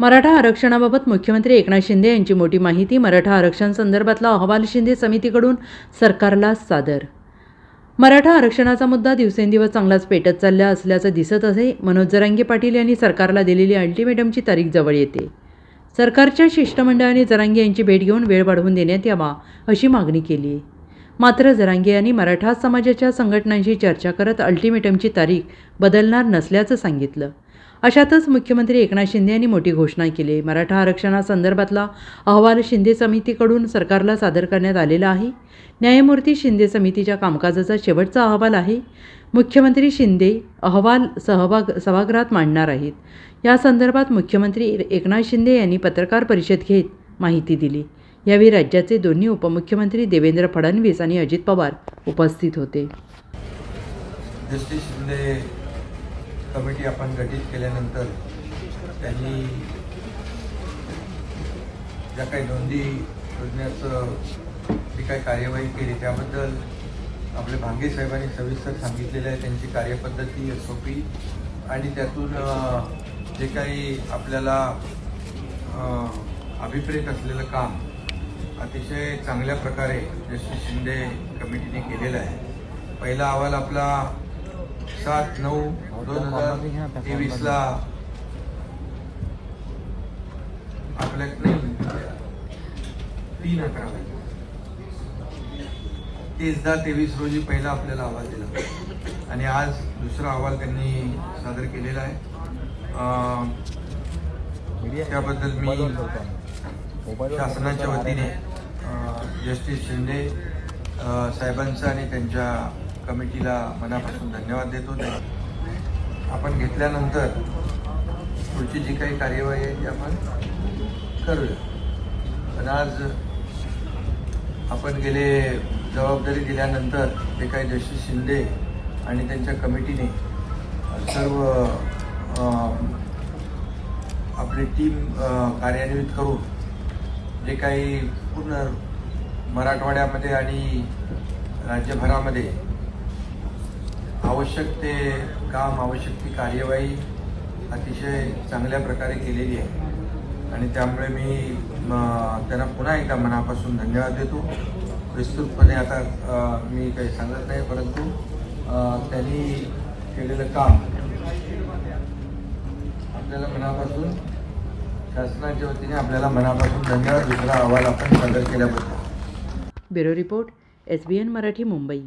मराठा आरक्षणाबाबत मुख्यमंत्री एकनाथ शिंदे यांची मोठी माहिती मराठा आरक्षण संदर्भातला अहवाल शिंदे समितीकडून सरकारला सादर. मराठा आरक्षणाचा मुद्दा दिवसेंदिवस चांगलाच पेटत चालला असल्याचं दिसत असे मनोज जरांगे पाटील यांनी सरकारला दिलेली अल्टिमेटमची तारीख जवळ येते. सरकारच्या शिष्टमंडळाने जरांगे यांची भेट घेऊन वेळ वाढवून देण्यात यावा अशी मागणी केली. आहे मात्र जरांगे यांनी मराठा समाजाच्या संघटनांशी चर्चा करत अल्टिमेटमची तारीख बदलणार नसल्याचं सांगितलं. अशातच मुख्यमंत्री एकनाथ शिंदे यांनी मोठी घोषणा केली. मराठा आरक्षणासंदर्भातला अहवाल शिंदे समितीकडून सरकारला सादर करण्यात आलेला आहे. न्यायमूर्ती शिंदे समितीच्या कामकाजाचा शेवटचा अहवाल आहे. मुख्यमंत्री शिंदे अहवाल सहभाग सभागृहात मांडणार आहेत. या संदर्भात मुख्यमंत्री एकनाथ शिंदे यांनी पत्रकार परिषद घेत माहिती दिली. यावेळी राज्याचे दोन्ही उपमुख्यमंत्री देवेंद्र फडणवीस आणि अजित पवार उपस्थित होते. कमिटी आपण गठीत केल्यानंतर त्यांनी ज्या काही नोंदी शोधण्याचं जी काही कार्यवाही केली त्याबद्दल आपले भांगे साहेबांनी सविस्तर सांगितलेलं आहे. त्यांची कार्यपद्धती एस ओ पी आणि त्यातून जे काही आपल्याला अभिप्रेत असलेलं काम अतिशय चांगल्या प्रकारे जस्टिस शिंदे कमिटीने केलेलं आहे. पहिला अहवाल आपला सात नऊ दोन हजार तेवीसला आपल्या नाही, तीन अकरा तेवीस दहा तेवीस रोजी पहिला आपल्याला अहवाल दिला. आणि आज दुसरा अहवाल त्यांनी सादर केलेला आहे. अं, त्याबद्दल मी शासनाच्या वतीने जस्टिस शिंदे साहेबांचा आणि त्यांच्या कमिटीला मनापासून धन्यवाद देतो. ते आपण घेतल्यानंतर पुढची जी काही कार्यवाही आहे ती आपण करूया. पण आज आपण गेले जबाबदारी दिल्यानंतर ते काही जशी शिंदे आणि त्यांच्या कमिटीने सर्व आपली टीम कार्यान्वित करून जे काही पूर्ण मराठवाड्यामध्ये आणि राज्यभरामध्ये आवश्यक ते काम आवश्यक ती कार्यवाही अतिशय चांगल्या प्रकारे केलेली आहे. आणि त्यामुळे मी त्यांना पुन्हा एकदा मनापासून धन्यवाद देतो. विस्तृतपणे आता मी काही सांगत नाही परंतु त्यांनी केलेलं काम आपल्याला मनापासून शासनाच्या वतीने आपल्याला मनापासून धन्यवाद. दुसरा अहवाल आपण सादर केल्याबद्दल. Bureau report S B N Marathi Mumbai.